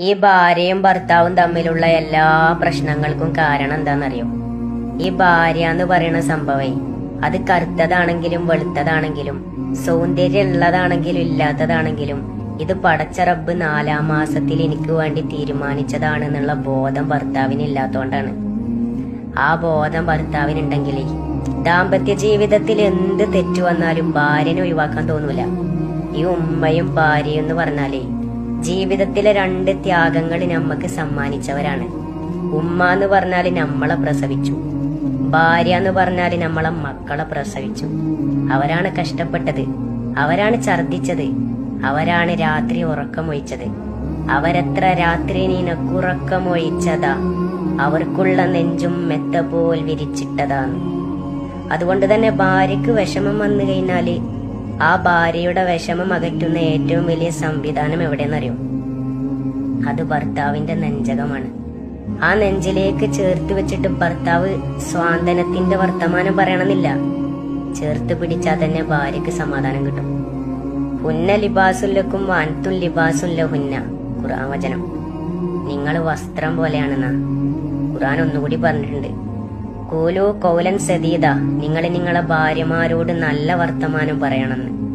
ഈ ഭാര്യയും ഭർത്താവും തമ്മിലുള്ള എല്ലാ പ്രശ്നങ്ങൾക്കും കാരണം എന്താണെന്നറിയോ? ഈ ഭാര്യ എന്ന് പറയുന്ന സംഭവം അത് കറുത്തതാണെങ്കിലും വെളുത്തതാണെങ്കിലും സൗന്ദര്യമുള്ളതാണെങ്കിലും ഇല്ലാത്തതാണെങ്കിലും ഇത് പടച്ച റബ്ബ് നാലാം മാസത്തിൽ എനിക്ക് വേണ്ടി തീരുമാനിച്ചതാണെന്നുള്ള ബോധം ഭർത്താവിന് ഇല്ലാത്തോണ്ടാണ്. ആ ബോധം ഭർത്താവിനുണ്ടെങ്കിൽ ദാമ്പത്യ ജീവിതത്തിൽ എന്ത് തെറ്റു വന്നാലും ഭാര്യനെ ഒഴിവാക്കാൻ തോന്നൂല. ഈ ഉമ്മയും ഭാര്യയും എന്ന് പറഞ്ഞാലേ ജീവിതത്തിലെ രണ്ട് ത്യാഗങ്ങൾ നമ്മക്ക് സമ്മാനിച്ചവരാണ്. ഉമ്മ എന്ന് പറഞ്ഞാൽ നമ്മളെ പ്രസവിച്ചു. ഭാര്യ എന്ന് പറഞ്ഞാൽ നമ്മളെ മക്കളെ പ്രസവിച്ചു. അവരാണ് കഷ്ടപ്പെട്ടത്. അവരാണ് ഛർദിച്ചത് അവരാണ് രാത്രി ഉറക്കമൊഴിച്ചത്. അവരെത്ര രാത്രി നിനക്കുറക്കമൊഴിച്ചതാ അവർക്കുള്ള നെഞ്ചും മെത്ത പോൽ വിരിച്ചിട്ടതാണ്. അതുകൊണ്ട് തന്നെ ഭാര്യക്ക് വിഷമം വന്നു കഴിഞ്ഞാൽ ആ ഭാര്യയുടെ വിഷമം അകറ്റുന്ന ഏറ്റവും വലിയ സംവിധാനം എവിടെയെന്നറിയോ? അത് ഭർത്താവിന്റെ നെഞ്ചകമാണ്. ആ നെഞ്ചിലേക്ക് ചേർത്ത് വെച്ചിട്ട് ഭർത്താവ് സ്വാന്തനത്തിന്റെ വർത്തമാനം പറയണമെന്നില്ല. ചേർത്ത് പിടിച്ചാൽ തന്നെ ഭാര്യക്ക് സമാധാനം കിട്ടും. ഹുന്ന ലിബാസുല്ലക്കും വാൻതുൽ ലിബാസുല്ല ഹുന്ന ഖുർആൻ വചനം. നിങ്ങൾ വസ്ത്രം പോലെയാണെന്നാ. ഖുർആൻ ഒന്നുകൂടി പറഞ്ഞിട്ടുണ്ട്. കൂലു കൗലൻ സതീത നിങ്ങൾ നിങ്ങളെ ഭാര്യമാരോട് നല്ല വർത്തമാനം പറയണമെന്ന്.